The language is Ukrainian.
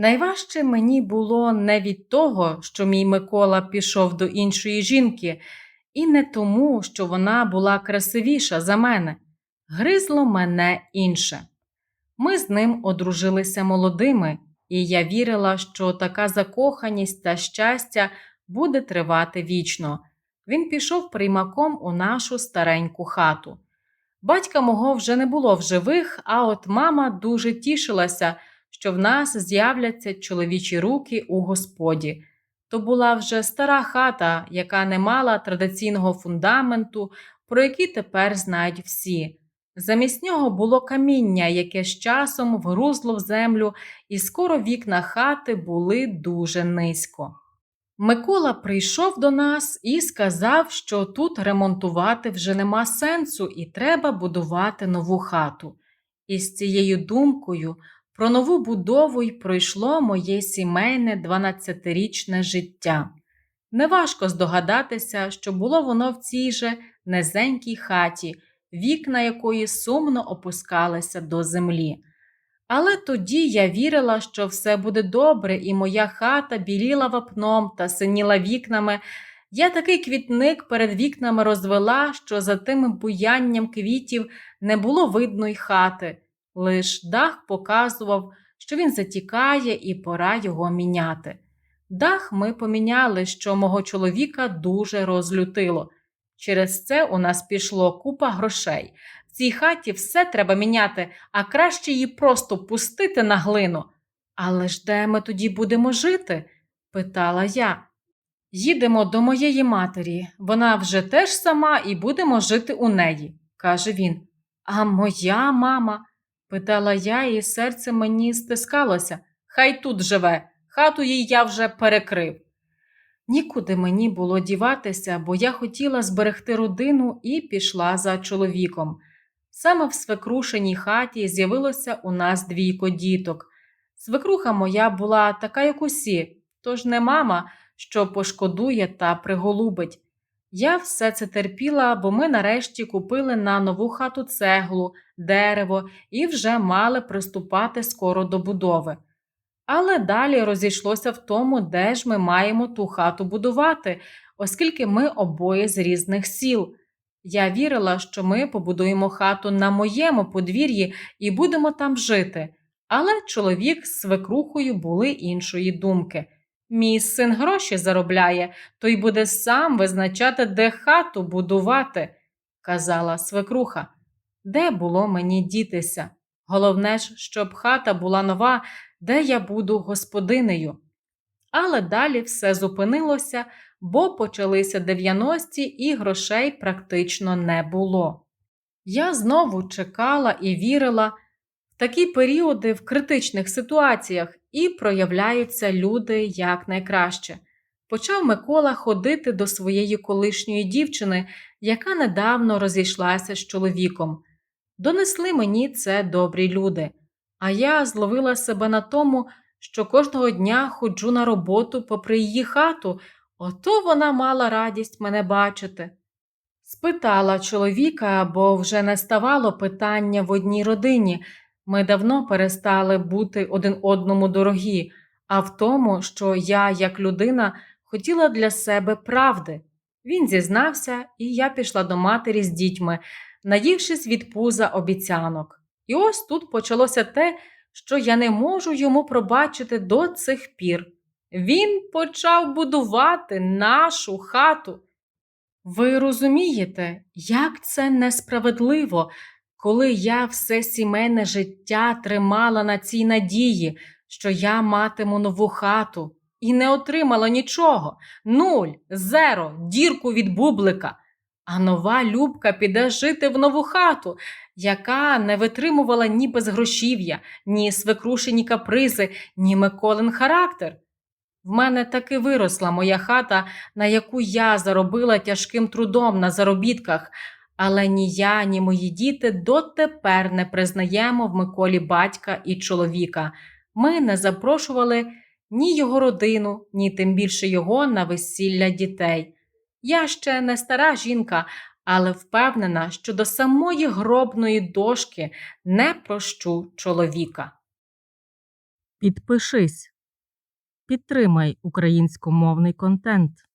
Найважче мені було не від того, що мій Микола пішов до іншої жінки, і не тому, що вона була красивіша за мене. Гризло мене інше. Ми з ним одружилися молодими, і я вірила, що така закоханість та щастя буде тривати вічно. Він пішов приймаком у нашу стареньку хату. Батька мого вже не було в живих, а от мама дуже тішилася, що в нас з'являться чоловічі руки у господі. То була вже стара хата, яка не мала традиційного фундаменту, про який тепер знають всі. Замість нього було каміння, яке з часом вгрузло в землю, і скоро вікна хати були дуже низько. Микола прийшов до нас і сказав, що тут ремонтувати вже нема сенсу і треба будувати нову хату. І з цією думкою про нову будову й пройшло моє сімейне 12-річне життя. Неважко здогадатися, що було воно в цій же низенькій хаті, вікна якої сумно опускалися до землі. Але тоді я вірила, що все буде добре, і моя хата біліла вапном та синіла вікнами. Я такий квітник перед вікнами розвела, що за тим буянням квітів не було видно й хати. Лиш дах показував, що він затікає і пора його міняти. Дах ми поміняли, що мого чоловіка дуже розлютило. Через це у нас пішло купа грошей. В цій хаті все треба міняти, а краще її просто пустити на глину. Але ж де ми тоді будемо жити? питала я. Їдемо до моєї матері. Вона вже теж сама і будемо жити у неї, каже він. А моя мама? Питала я, і серце мені стискалося. Хай тут живе, хату їй я вже перекрив. Нікуди мені було діватися, бо я хотіла зберегти родину і пішла за чоловіком. Саме в свекрушеній хаті з'явилося у нас двійко діток. Свекруха моя була така, як усі, тож не мама, що пошкодує та приголубить. Я все це терпіла, бо ми нарешті купили на нову хату цеглу, дерево і вже мали приступати скоро до будови. Але далі розійшлося в тому, де ж ми маємо ту хату будувати, оскільки ми обоє з різних сіл. Я вірила, що ми побудуємо хату на моєму подвір'ї і будемо там жити, але чоловік з свекрухою були іншої думки. Мій син гроші заробляє, то й буде сам визначати, де хату будувати, казала свекруха. Де було мені дітися? Головне ж, щоб хата була нова, де я буду господинею. Але далі все зупинилося, бо почалися 90-ті і грошей практично не було. Я знову чекала і вірила в такі періоди в критичних ситуаціях і проявляються люди якнайкраще. Почав Микола ходити до своєї колишньої дівчини, яка недавно розійшлася з чоловіком. Донесли мені це добрі люди, а я зловила себе на тому, що кожного дня ходжу на роботу попри її хату, ото вона мала радість мене бачити. Спитала чоловіка, бо вже не ставало питання в одній родині. Ми давно перестали бути один одному дорогі, а в тому, що я, як людина, хотіла для себе правди. Він зізнався, і я пішла до матері з дітьми, наївшись від пуза обіцянок. І ось тут почалося те, що я не можу йому пробачити до цих пір. Він почав будувати нашу хату. Ви розумієте, як це несправедливо, коли я все сімейне життя тримала на цій надії, що я матиму нову хату, і не отримала нічого нуль, зеро, дірку від бублика. А нова Любка піде жити в нову хату, яка не витримувала ні безгрошів'я, ні свекрушені капризи, ні Миколин характер. В мене таки виросла моя хата, на яку я заробила тяжким трудом на заробітках, але ні я, ні мої діти дотепер не признаємо в Миколі батька і чоловіка. Ми не запрошували ні його родину, ні тим більше його на весілля дітей. Я ще не стара жінка, але впевнена, що до самої гробної дошки не прощу чоловіка. Підпишись. Підтримай українськомовний контент.